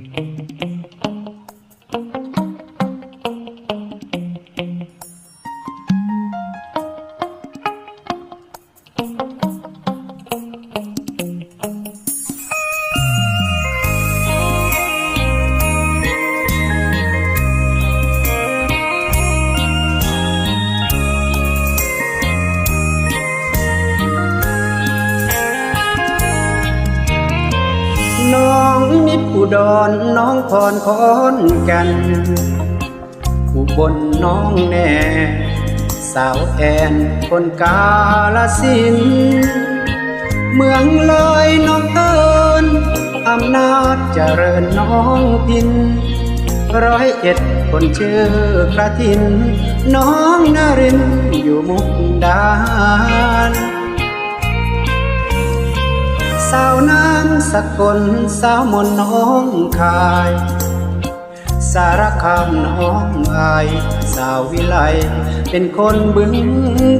Mm-hmm. อุดรน้องพรคอนกันอุบลน้องแน่สาวแอนคนกาลสิน เมืองเลยน้องเอิญอำนาจเจริญน้องพิน ร้อยเอ็ดคนชื่อกระทิน น้องนารินอยู่มุกดาหาร สาวน้ำสกลสาวมนน้องคาย สารคามน้องอาย สาววิไลเป็นคนบึง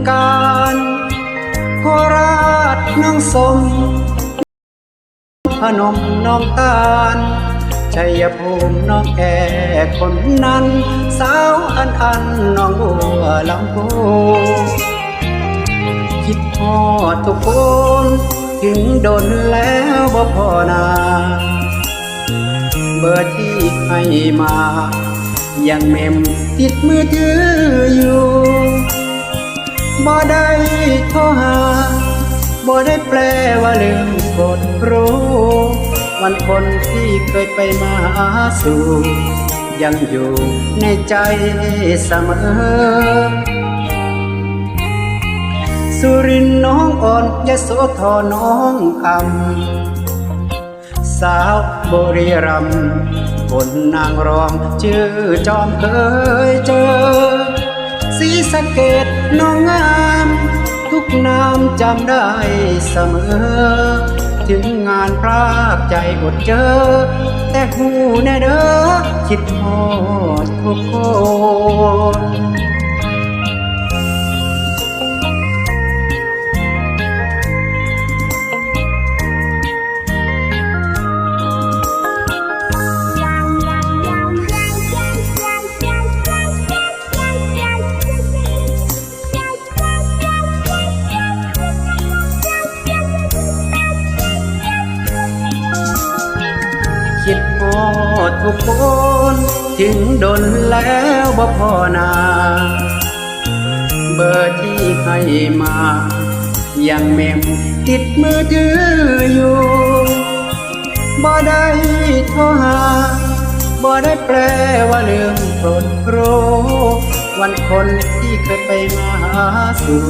การโคราชน้องสมพนมน้องตาลชัยภูมิน้องแก่คนนั้น สาวอันอันน้องบัวลำพูคิดฮอดทุกคน ถึงโดนแล้วบ่พอนา เบอร์ที่ให้มา ยังเมมติดมือถืออยู่บ่ได้โทรหาบ่ได้แปลว่าลืมกดรู้วันคนที่เคยไปมาหาสู่ยังอยู่ในใจเสมอ สุรินทร์น้องอ่อนยโสธรน้องคำสาวบุรีรัมย์คนนางรองชื่อจอมเคยเจอสีสะเกตน้องงาม ทุกนามจำได้เสมอ ถึงงานพรากใจอดเจอ แต่หูแน่เด้อคิดฮอดทุกคน ดทุกคนถึงดนแล้วบ่พอนา เบอร์ที่ให้มา ยังเมมติดมือถืออยู่บ่ได้โทรหาบ่ได้แปลว่าลืมโปรดโปรวันคนที่เคยไปมาหาสู่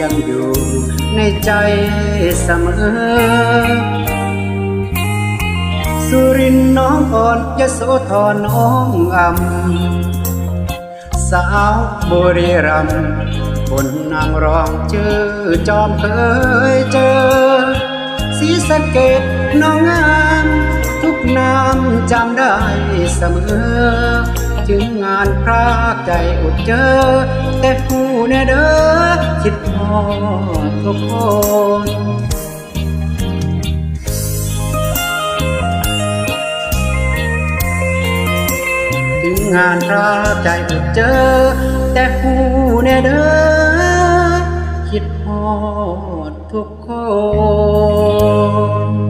ยังอยู่ในใจเสมอ สุรินทร์น้องอ่อนยโสธรน้องอำสาวบุรีรัมย์คนนางรองชื่อจอมเคยเจอสีสะเกตน้องงามทุกนามจำได้เสมอ ถึงงานพรากใจอดเจอ แต่ผู้แน่เด้อคิดพอทุกคน งานรับใจอึดเจอ แต่กูแน่เด้อคิดฮอทุกคน